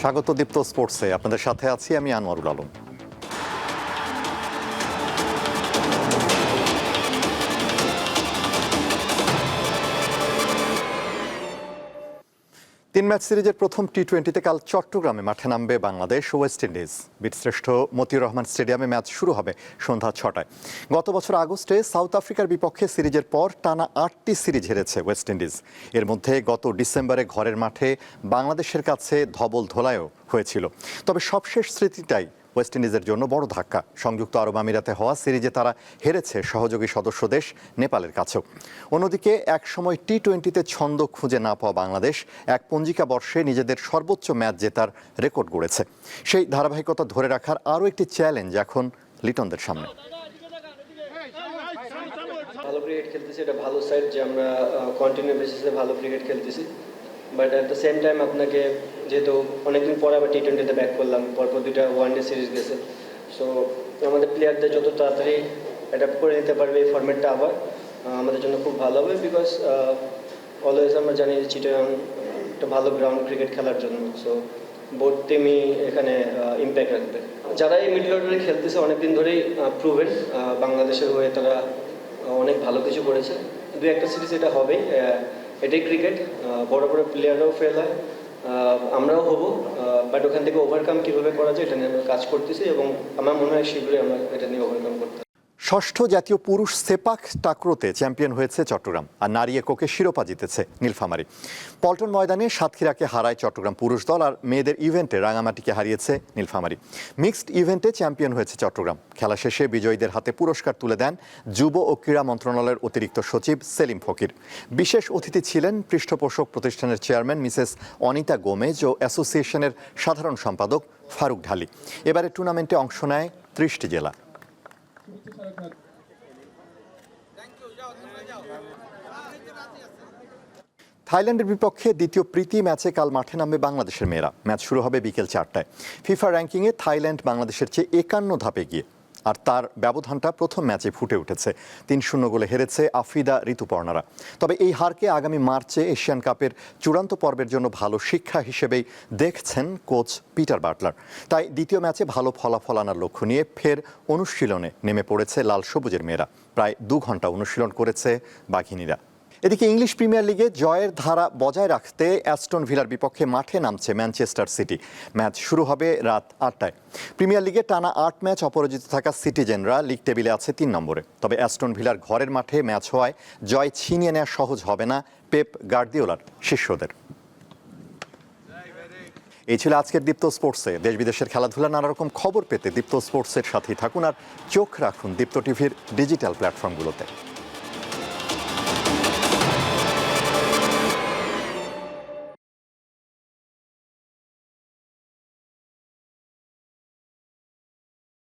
স্বাগত দীপ্ত স্পোর্টসে। আপনাদের সাথে আছি আমি আনোয়ারুল আলম। তিন ম্যাচ সিরিজের প্রথম টি টোয়েন্টিতে কাল চট্টগ্রামে মাঠে নামবে বাংলাদেশ ওয়েস্ট ইন্ডিজ। বীরশ্রেষ্ঠ মতিউর রহমান স্টেডিয়ামে ম্যাচ শুরু হবে সন্ধ্যা ছটায়। গত বছর আগস্টে সাউথ আফ্রিকার বিপক্ষে সিরিজের পর টানা আটটি সিরিজ হেরেছে ওয়েস্ট ইন্ডিজ। এর মধ্যে গত ডিসেম্বরে ঘরের মাঠে বাংলাদেশের কাছে ধবল ধোলায়ও হয়েছিল। তবে সবশেষ স্মৃতিটাই ওয়েস্ট ইন্ডিজের জন্য বড় ধাক্কা। সংযুক্ত আরব আমিরাতে হওয়া সিরিজে তারা হেরেছে সহযোগী সদস্য দেশ নেপালের কাছেও। অন্যদিকে একসময় টি টোয়েন্টিতে ছন্দ খুঁজে না পাওয়া বাংলাদেশ এক পঞ্জিকা বর্ষে নিজেদের সর্বোচ্চ ম্যাচ জেতার রেকর্ড গড়েছে। সেই ধারাবাহিকতা ধরে রাখার আরও একটি চ্যালেঞ্জ এখন লিটনদের সামনে। ভালো ক্রিকেট খেলতেছি, এটা ভালো সাইড যে আমরা কন্টিনিউ বেসিসে ভালো ক্রিকেট খেলতেছি। But at the same time আপনাকে যেহেতু অনেকদিন পরে আবার টি টোয়েন্টিতে ব্যাক করলাম, পরপর দুইটা ওয়ান ডে সিরিজ গেছে। সো আমাদের প্লেয়ারদের যত তাড়াতাড়ি অ্যাডাপ্ট করে নিতে পারবে এই ফর্মেটটা আবার আমাদের জন্য খুব ভালো হবে বিকজ অলওয়েজ আমরা জানি যে চিটাগাং একটা ভালো গ্রাউন্ড ক্রিকেট খেলার জন্য। সো বোর্ড টিমই এখানে ইম্প্যাক্ট রাখবে। যারা এই মিডল অর্ডারে খেলতেছে অনেকদিন ধরেই প্রুভেন বাংলাদেশের হয়ে তারা অনেক ভালো কিছু করেছে। দু একটা সিরিজ এটা হবেই এটাই ক্রিকেট বড় বড় প্লেয়াররাও ফেল হয় আমরাও হব বাট ওখান থেকে ওভারকাম কীভাবে করা যায় এটা নিয়ে আমরা কাজ করতেছি এবং আমার মনে হয় শীঘ্রই আমরা এটা নিয়ে ওভারকাম করতে। ষষ্ঠ জাতীয় পুরুষ সেপাক টাকরোতে চ্যাম্পিয়ন হয়েছে চট্টগ্রাম, আর নারী এককে শিরোপা জিতেছে নীলফামারী। পল্টন ময়দানে সাতক্ষীরাকে হারায় চট্টগ্রাম পুরুষ দল, আর মেয়েদের ইভেন্টে রাঙামাটিকে হারিয়েছে নীলফামারী। মিক্সড ইভেন্টে চ্যাম্পিয়ন হয়েছে চট্টগ্রাম। খেলা শেষে বিজয়ীদের হাতে পুরস্কার তুলে দেন যুব ও ক্রীড়া মন্ত্রণালয়ের অতিরিক্ত সচিব সেলিম ফকির। বিশেষ অতিথি ছিলেন পৃষ্ঠপোষক প্রতিষ্ঠানের চেয়ারম্যান মিসেস অনিতা গোমেজ ও অ্যাসোসিয়েশনের সাধারণ সম্পাদক ফারুক ঢালি। এবারে টুর্নামেন্টে অংশ নেয় ত্রিশটি জেলা। থাইল্যান্ডের বিপক্ষে দ্বিতীয় প্রীতি ম্যাচে কাল মাঠে নামবে বাংলাদেশের মেয়েরা। ম্যাচ শুরু হবে বিকেল চারটায়। ফিফা র্যাঙ্কিংয়ে থাইল্যান্ড বাংলাদেশের চেয়ে একান্ন ধাপে গিয়ে আর তার ব্যবধানটা প্রথম ম্যাচে ফুটে উঠেছে। তিন শূন্য গোলে হেরেছে আফিদা ঋতুপর্ণারা। তবে এই হারকে আগামী মার্চে এশিয়ান কাপের চূড়ান্ত পর্বের জন্য ভালো শিক্ষা হিসেবেই দেখছেন কোচ পিটার বাটলার। তাই দ্বিতীয় ম্যাচে ভালো ফলাফল আনার লক্ষ্য নিয়ে ফের অনুশীলনে নেমে পড়েছে লাল সবুজের মেয়েরা। প্রায় দু ঘণ্টা অনুশীলন করেছে বাঘিনীরা। এদিকে ইংলিশ প্রিমিয়ার লিগে জয়ের ধারা বজায় রাখতে অ্যাস্টন ভিলার বিপক্ষে মাঠে নামছে ম্যানচেস্টার সিটি। ম্যাচ শুরু হবে রাত আটটায়। প্রিমিয়ার লিগে টানা আট ম্যাচ অপরাজিত থাকা সিটিজেনরা লিগ টেবিলে আছে তিন নম্বরে। তবে অ্যাস্টন ভিলার ঘরের মাঠে ম্যাচ হওয়ায় জয় ছিনিয়ে নেওয়া সহজ হবে না পেপ গার্দিওলার শিষ্যদের। এই ছিল আজকের দীপ্ত স্পোর্টসে। দেশ বিদেশের খেলাধুলা নানা রকম খবর পেতে দীপ্ত স্পোর্টসের সাথেই থাকুন আর চোখ রাখুন দীপ্ত টিভির ডিজিটাল প্ল্যাটফর্মগুলোতে।